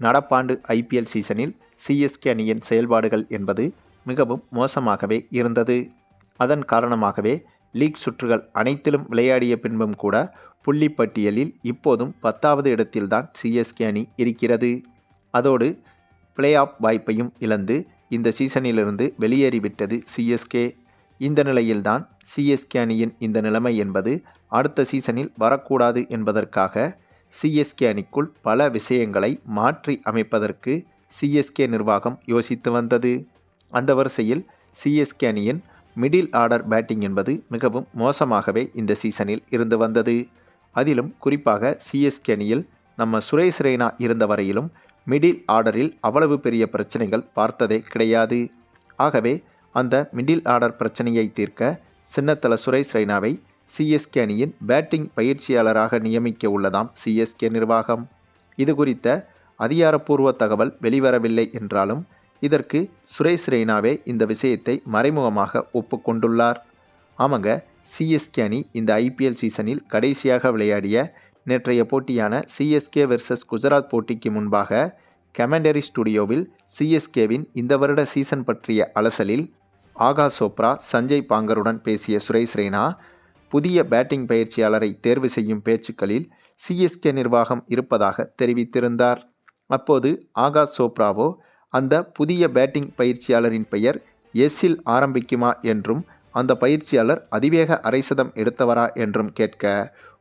நடப்பாண்டு ஐபிஎல் சீசனில் சிஎஸ்கே அணியின் செயல்பாடுகள் என்பது மிகவும் மோசமாகவே இருந்தது. அதன் காரணமாகவே லீக் சுற்றுகள் அனைத்திலும் விளையாடிய பின்பும் கூட புள்ளி பட்டியலில் இப்போதும் பத்தாவது இடத்தில்தான் சிஎஸ்கே அணி இருக்கிறது. அதோடு பிளே ஆஃப் வாய்ப்பையும் இழந்து இந்த சீசனிலிருந்து வெளியேறிவிட்டது சிஎஸ்கே இந்த நிலையில்தான் சிஎஸ்கே அணியின் இந்த நிலைமை என்பது அடுத்த சீசனில் வரக்கூடாது என்பதற்காக சிஎஸ்கே அணிக்குள் பல விஷயங்களை மாற்றி அமைப்பதற்கு சிஎஸ்கே நிர்வாகம் யோசித்து வந்தது. அந்த வரிசையில் சிஎஸ்கே அணியின் மிடில் ஆர்டர் பேட்டிங் என்பது மிகவும் மோசமாகவே இந்த சீசனில் இருந்து வந்தது. அதிலும் குறிப்பாக சிஎஸ்கே அணியில் நம்ம சுரேஷ் ரெய்னா இருந்த வரையிலும் மிடில் ஆர்டரில் அவ்வளவு பெரிய பிரச்சனைகள் பார்த்ததே கிடையாது. ஆகவே அந்த மிடில் ஆர்டர் பிரச்சனையை தீர்க்க சின்னத்தல சுரேஷ் ரெய்னாவை சிஎஸ்கே அணியின் பேட்டிங் பயிற்சியாளராக நியமிக்க உள்ளதாம் சிஎஸ்கே நிர்வாகம். இது குறித்த அதிகாரப்பூர்வ தகவல் வெளிவரவில்லை என்றாலும் இதற்கு சுரேஷ் ரெய்னாவே இந்த விஷயத்தை மறைமுகமாக ஒப்புக்கொண்டுள்ளார் ஆமாங்க சிஎஸ்கே அணி இந்த ஐபிஎல் சீசனில் கடைசியாக விளையாடிய நேற்றைய போட்டியான சிஎஸ்கே வெர்சஸ் குஜராத் போட்டிக்கு முன்பாக கமெண்டரி ஸ்டுடியோவில் சிஎஸ்கேவின் இந்த வருட சீசன் பற்றிய அலசலில் ஆகாஷ் சோப்ரா சஞ்சய் பாங்கருடன் பேசிய சுரேஷ் ரெய்னா புதிய பேட்டிங் பயிற்சியாளரை தேர்வு செய்யும் பேச்சுக்களில் சிஎஸ்கே நிர்வாகம் இருப்பதாக தெரிவித்திருந்தார். அப்போது ஆகாஷ் சோப்ராவோ அந்த புதிய பேட்டிங் பயிற்சியாளரின் பெயர் எஸ்ஸில் ஆரம்பிக்குமா என்றும் அந்த பயிற்சியாளர் அதிவேக அரைசதம் எடுத்தவரா என்றும் கேட்க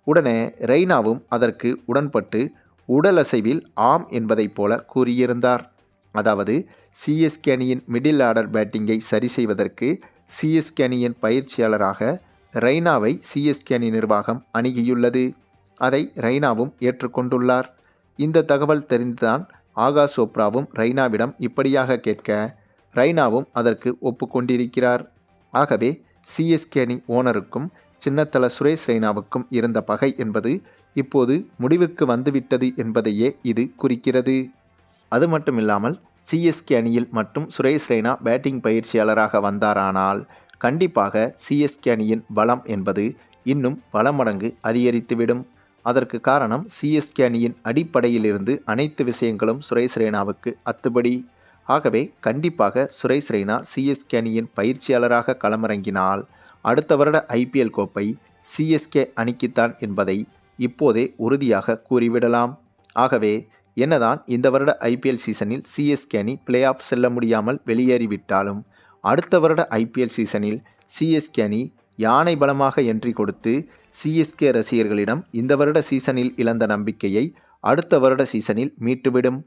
உடனே ரெய்னாவும் அதற்கு உடன்பட்டு உடலசைவில் ஆம் என்பதைப் போல கூறியிருந்தார். அதாவது சிஎஸ்கே அணியின் மிடில் ஆர்டர் பேட்டிங்கை சரி செய்வதற்கு சிஎஸ்கே அணியின் பயிற்சியாளராக ரெய்னாவை சிஎஸ்கே அணி நிர்வாகம் அணுகியுள்ளது. அதை ரெய்னாவும் ஏற்றுக்கொண்டுள்ளார். இந்த தகவல் தெரிந்துதான் ஆகாஷ் சோப்ராவும் ரெய்னாவிடம் இப்படியாக கேட்க ரெய்னாவும் அதற்கு ஒப்புக்கொண்டிருக்கிறார். ஆகவே சிஎஸ்கே அணி ஓனருக்கும் சின்னத்தல சுரேஷ் ரெய்னாவுக்கும் இருந்த பகை என்பது இப்போது முடிவுக்கு வந்துவிட்டது என்பதையே இது குறிக்கிறது. அது மட்டுமில்லாமல் சிஎஸ்கே அணியில் மட்டும் சுரேஷ் ரெய்னா பேட்டிங் பயிற்சியாளராக வந்தாரானால் கண்டிப்பாக சிஎஸ்கே அணியின் பலம் என்பது இன்னும் பல மடங்கு அதிகரித்துவிடும். அதற்கு காரணம் சிஎஸ்கே அணியின் அடிப்படையிலிருந்து அனைத்து விஷயங்களும் சுரேஷ் ரெய்னாவுக்கு அத்துபடி. ஆகவே கண்டிப்பாக சுரேஷ் ரெய்னா சிஎஸ்கே அணியின் பயிற்சியாளராக களமிறங்கினால் அடுத்த வருட ஐபிஎல் கோப்பை சிஎஸ்கே அணிக்குத்தான் என்பதை இப்போதே உறுதியாக கூறிவிடலாம். ஆகவே என்னதான் இந்த வருட ஐபிஎல் சீசனில் சிஎஸ்கே அணி பிளே ஆஃப் செல்ல முடியாமல் வெளியேறிவிட்டாலும் அடுத்த வருட ஐபிஎல் சீசனில் சிஎஸ்கே அணி யானை பலமாக என்ட்ரி கொடுத்து சிஎஸ்கே ரசிகர்களிடம் இந்த வருட சீசனில் இழந்த நம்பிக்கையை அடுத்த வருட சீசனில் மீட்டுவிடும்.